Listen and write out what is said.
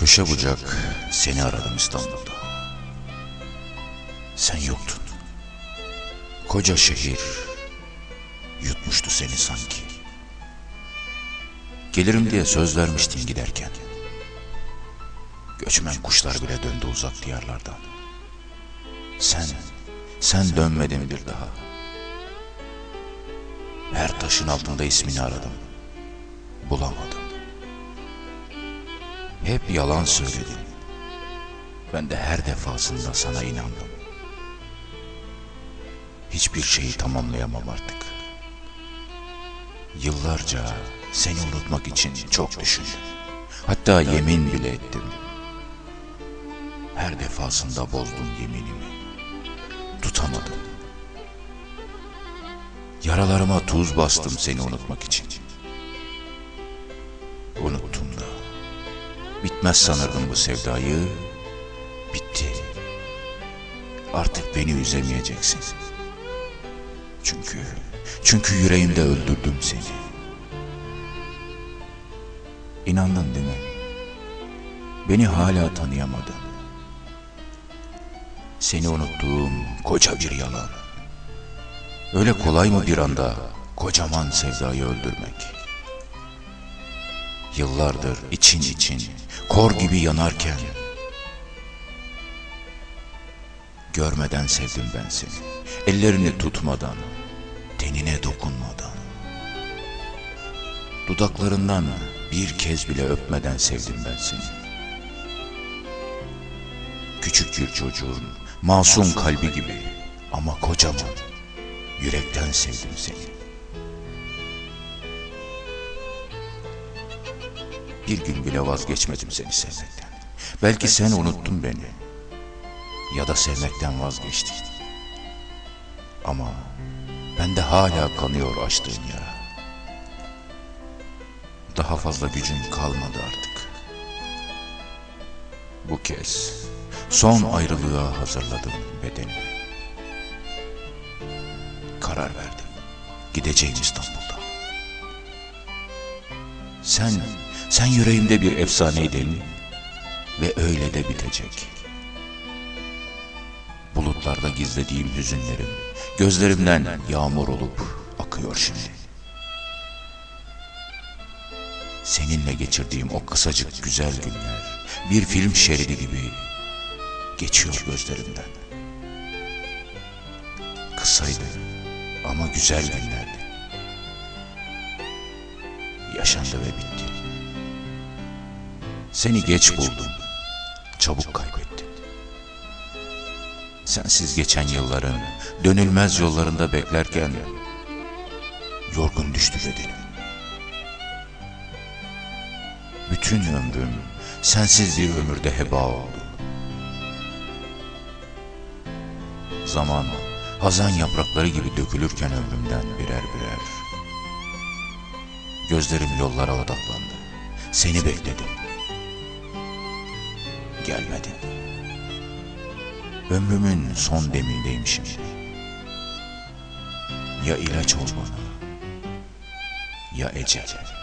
Köşe bucak seni aradım İstanbul'da. Sen yoktun. Koca şehir yutmuştu seni sanki. Gelirim diye söz vermiştin giderken. Göçmen kuşlar bile döndü uzak diyarlardan. Sen, sen dönmedin bir daha. Her taşın altında ismini aradım. Bulamadım. Hep yalan söyledin. Ben de her defasında sana inandım. Hiçbir şeyi tamamlayamam artık. Yıllarca seni unutmak için çok düşündüm. Hatta yemin bile ettim. Her defasında bozdum yeminimi. Tutamadım. Yaralarıma tuz bastım seni unutmak için. Bitmez sanırdım bu sevdayı. Bitti. Artık beni üzemeyeceksin. Çünkü, çünkü yüreğimde öldürdüm seni. İnandın değil mi? Beni hala tanıyamadın. Seni unuttuğum koca bir yalan. Öyle kolay mı bir anda kocaman sevdayı öldürmek? Yıllardır için için kor gibi yanarken Görmeden sevdim ben seni. Ellerini tutmadan, tenine dokunmadan. Dudaklarından bir kez bile öpmeden sevdim ben seni. Küçük bir çocuğun masum kalbi gibi ama kocaman yürekten sevdim seni. Bir gün bile vazgeçmedim seni sevmekten. Belki sen unuttun beni ya da sevmekten vazgeçtin. Ama bende hala kanıyor açtığın yara. Daha fazla gücün kalmadı artık. Bu kez son ayrılığa hazırladım bedenimi. Karar verdim. Gideceğim İstanbul'da. Sen, sen yüreğimde bir efsaneydin ve öyle de bitecek. Bulutlarda gizlediğim hüzünlerim gözlerimden yağmur olup akıyor şimdi. Seninle geçirdiğim o kısacık güzel günler bir film şeridi gibi geçiyor gözlerimden. Kısaydı ama güzel günlerdi. Yaşandı ve bitti. Seni geç buldum, çabuk kaybettim. Sensiz geçen yılların dönülmez yollarında beklerken yorgun düştü bedenim. Bütün ömrüm sensiz bir ömürde heba oldu. Zaman hazan yaprakları gibi dökülürken ömrümden birer birer. Gözlerim yollara odaklandı. Seni bekledim. Gelmedin. Ömrümün son demindeyim şimdi. Ya ilaç ol bana, ya ecel.